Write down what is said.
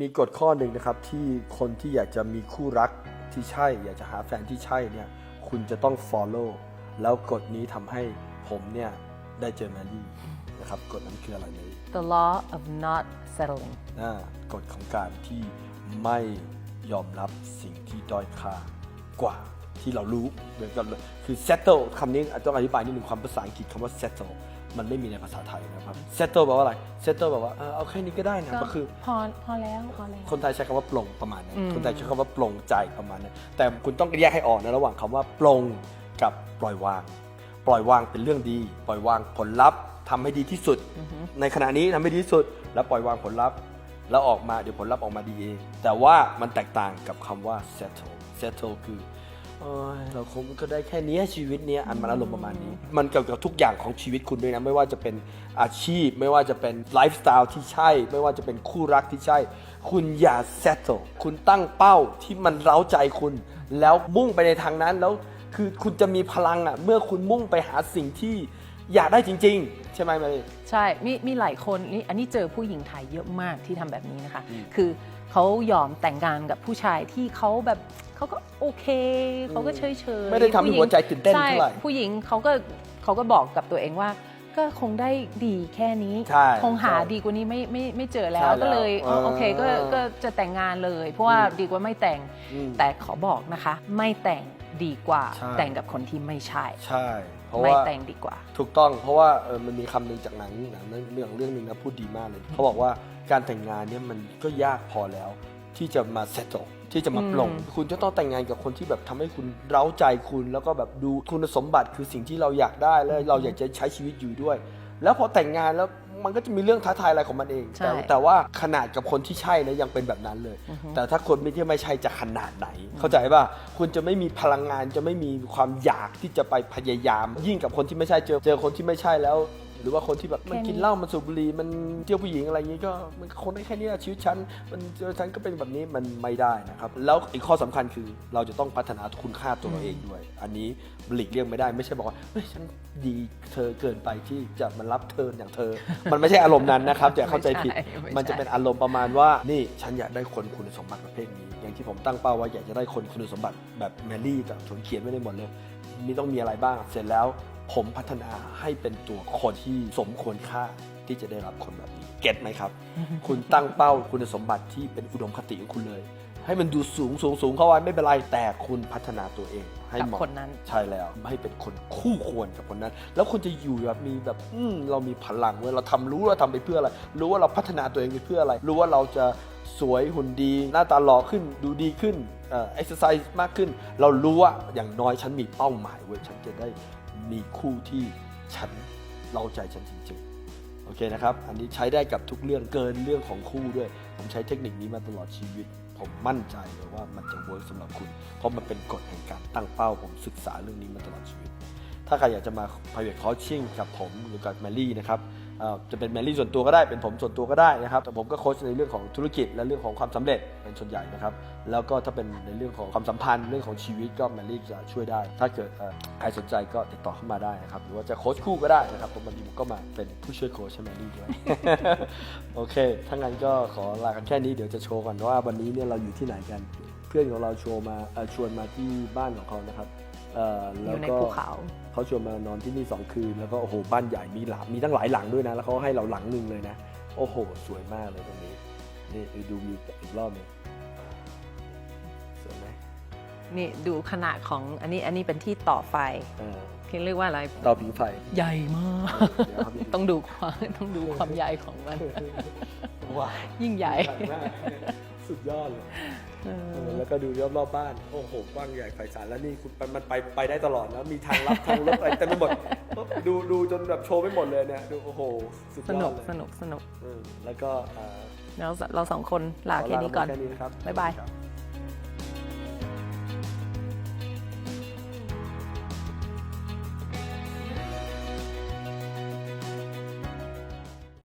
มีกฎข้อหนึ่งนะครับที่คนที่อยากจะมีคู่รักที่ใช่ อยากจะหาแฟนที่ใช่เนี่ยคุณจะต้อง follow แล้วกฎนี้ทำให้ผมเนี่ยได้เจอแมรี่นะครับกฎนั้นคืออะไรแมรี่ the law of not settling อ่ากฎของการที่ไม่ยอมรับสิ่งที่ด้อยค่ากว่าที่เรารู้เหมือนกันเลยคือ settle คำนี้ต้องอธิบายนิดนึงความภาษาอังกฤษคำว่า settle มันไม่มีในภาษาไทยนะครับ settle แปลว่าอะไร settle แปลว่าเออเอาแค่นี้ก็ได้นะก็ก็คือ พอพอแล้วพอแล้ว คนไทยใช้คำว่าปลงประมาณนั้นอืม คนไทยใช้คำว่าปลงใจประมาณนั้นแต่คุณต้องแยกให้ออกนะระหว่างคำว่าปลงกับปล่อยวาง ปล่อยวางเป็นเรื่องดี ปล่อยวางผลลัพธ์ทำให้ดีที่สุดในขณะนี้ทำให้ดีที่สุด แล้วปล่อยวางผลลัพธ์ แล้วออกมาเดี๋ยวผลลัพธ์ออกมาดีเองแต่ว่ามันแตกต่างกับคำว่า settle settle คือ เอ้ยเราคงก็ได้แค่เนี้ยชีวิตเนี้ยอันมันอารมณ์ประมาณนี้ มันเกี่ยวกับทุกอย่างของชีวิตคุณด้วยนะ ไม่ว่าจะเป็นอาชีพ ไม่ว่าจะเป็นไลฟ์สไตล์ที่ใช่ ไม่ว่าจะเป็นคู่รักที่ใช่ คุณอย่า settle คุณตั้งเป้าที่มันเร้าใจคุณ แล้วมุ่งไปในทางนั้นแล้วคือคุณจะมีพลังอะเมื่อคุณมุ่งไปหาสิ่งที่อยากได้จริง ๆ ใช่ไหมมารี ใช่ มีมีหลายคนนี่อันนี้เจอผู้หญิงไทยเยอะมากที่ทำแบบนี้นะคะ คือ เขายอมแต่งงานกับผู้ชายที่เขาแบบเขาก็โอเคเขาก็เฉยเฉยๆไม่ได้ทำให้ผู้ญิงหัวใจตื่นเต้นช่เท่าไหร่ผู้หญิงเขาก็เขาก็บอกกับตัวเองว่า ก็คงได้ดีแค่นี้ใช่คงหาใช่ดีกว่านี้ไม่ไม่ไม่เจอแล้ใช่วแล้วก็เลยเออโอเคก็เออก็จะแต่งงานเลย เพราะว่าอืมดีกว่าไม่แต่งอืมแต่ขอบอกนะคะ ไม่แต่ง ดีกว่า ใช่ แต่งกับคนที่ไม่ใช่ ใช่ เพราะไม่ว่าแต่งดีกว่า ถูกต้องเพราะว่าเออมันมีคำหนึ่งจากหนังหนังเรื่องเรื่องหนึ่งนะพูดดีมากเลยเขาบอกว่าการแต่งงานเนี่ยมันก็ยากพอแล้ว ที่จะมาเซตตที่จะมาปลงอืม คุณจะต้องแต่งงานกับคนที่แบบทำให้คุณเร้าใจคุณ แล้วก็แบบดูคุณสมบัติคือสิ่งที่เราอยากได้แล้วเราอยากจะใช้ชีวิตอยู่ด้วย แล้วพอแต่งงานแล้ว มันก็จะมีเรื่องท้าทายอะไรของมันเอง ใช่แต่แต่ว่าขนาดกับคนที่ใช่นะยังเป็นแบบนั้นเลยแต่ถ้าคนไม่ที่ไม่ใช่จะขนาดไหน เข้าใจป่ะคุณจะไม่มีพลังงานจะไม่มีความอยากที่จะไปพยายาม ยิ่งกับคนที่ไม่ใช่เจอเจอคนที่ไม่ใช่แล้ว หรือว่าคนที่แบบมันแค่นี้กินเหล้ามันสูบบุหรี่มันเที่ยวผู้หญิงอะไรอย่างนี้ก็มันคนได้แค่เนี้ยชีวิตฉันมันเจอฉันก็เป็นแบบนี้มันไม่ได้นะครับแล้วอีกข้อสำคัญคือเราจะต้องพัฒนาคุณค่าตัวเราเองด้วย อันนี้หลีกเลี่ยงไม่ได้ไม่ใช่บอกว่าเฮ้ยฉันดีเธอเกินไปที่จะมารับเธออย่างเธอ มันไม่ใช่อารมณ์นั้นนะครับอย่าเข้าใจผิดไม่ใช่ไม่ใช่มันจะเป็นอารมณ์ประมาณว่านี่ฉันอยากได้คนคุณสมบัติประเภทนี้ อย่างที่ผมตั้งเป้าว่าอยากจะได้คนคุณสมบัติแบบแมรี่กับผมเขียนไว้ในหมดเลยมีต้องมีอะไรบ้างเสร็จแล้ว ผมพัฒนาให้เป็นตัวคนที่สมควรค่าที่จะได้รับคนแบบนี้ เก็ตไหมครับ คุณตั้งเป้าคุณสมบัติที่เป็นอุดมคติของคุณเลย ให้มันดูสูงสูงสูงเข้าไว้ไม่เป็นไร แต่คุณพัฒนาตัวเอง ให้กับเหมาะคนนั้นใช่แล้วให้เป็นคนคู่ควรกับคนนั้น แล้วคุณจะอยู่แบบมีแบบอืมเรามีพลังเว้ยเราทำรู้เราทำไปเพื่ออะไร รู้ว่าเราพัฒนาตัวเองไปเพื่ออะไร รู้ว่าเราจะสวยหุ่นดี หน้าตาหล่อขึ้นดูดีขึ้นเอ่อ exercise มากขึ้น เรารู้ว่าอย่างน้อยฉันมีเป้าหมายเว้ยฉันจะได้ มีคู่ที่ฉันเราใจฉันจริงๆ โอเคนะครับ อันนี้ใช้ได้กับทุกเรื่องเกินเรื่องของคู่ด้วย ผมใช้เทคนิคนี้มาตลอดชีวิต ผมมั่นใจเลยว่ามันจะเวิร์กสำหรับคุณ เพราะมันเป็นกฎแห่งการตั้งเป้า ผมศึกษาเรื่องนี้มาตลอดชีวิต ถ้าใครอยากจะมา private coaching กับผมหรือกับแมรี่นะครับ จะเป็นแมรี่ส่วนตัวก็ได้เป็นผมส่วนตัวก็ได้นะครับ แต่ผมก็โค้ชในเรื่องของธุรกิจและเรื่องของความสำเร็จเป็นส่วนใหญ่นะครับ แล้วก็ถ้าเป็นในเรื่องของความสัมพันธ์เรื่องของชีวิตก็แมรี่จะช่วยได้ ถ้าเกิดใครสนใจก็ติดต่อเข้ามาได้นะครับ หรือว่าจะโค้ชคู่ก็ได้นะครับผมวันนี้ผมก็มาเป็นผู้ช่วยโค้ชแมรี่ด้วย โอเค ถ้างั้นก็ขอลากันแค่นี้เดี๋ยวจะโชว์ก่อนว่าวันนี้เนี่ยเราอยู่ที่ไหนกัน เพื่อนของเราโชว์มาชวนมาที่บ้านของเขานะครับ เอ่ออแล้วยู่ในก็ภูเขา เขาชวนมานอนที่นี่สองคืนแล้วก็โอ้โหบ้านใหญ่มีหลังมีตั้งหลายหลังด้วยนะ แล้วเขาให้เราหลังหนึ่งเลยนะ โอ้โห สวยมากเลยตรงนี้นี่ไปดูวิวอีกรอบหนึงสวยไหมนี่ดูขนาดของอันนี้อันนี้เป็นที่ต่อไฟเออเขาเรียกว่าอะไร เตาผิงไฟใหญ่มาก เดี๋ยวครับพี่ต้องดูความต้องดูความใหญ่ของมัน ว้าวยิ่งใหญ่มากสุดยอดเลยเอเอออ แล้วก็ดูรอบรอบๆบ้าน โอ้โหกว้างใหญ่ไพศาลแล้วนี่คุณมันไปไปได้ตลอดแล้วมีทางลับทางลบอะไรเต็มไปหมดดูดูจนแบบโชว์ไม่หมดเลยเนี่ยดูโอ้โหสุดสยนุอกดเลยสนุกสนุกเออแล้วก็เอ่อแล้วเราสองคนลาแค่นี้ก่อนขลาไปแค่นี้นะครับบ๊ายบายครับ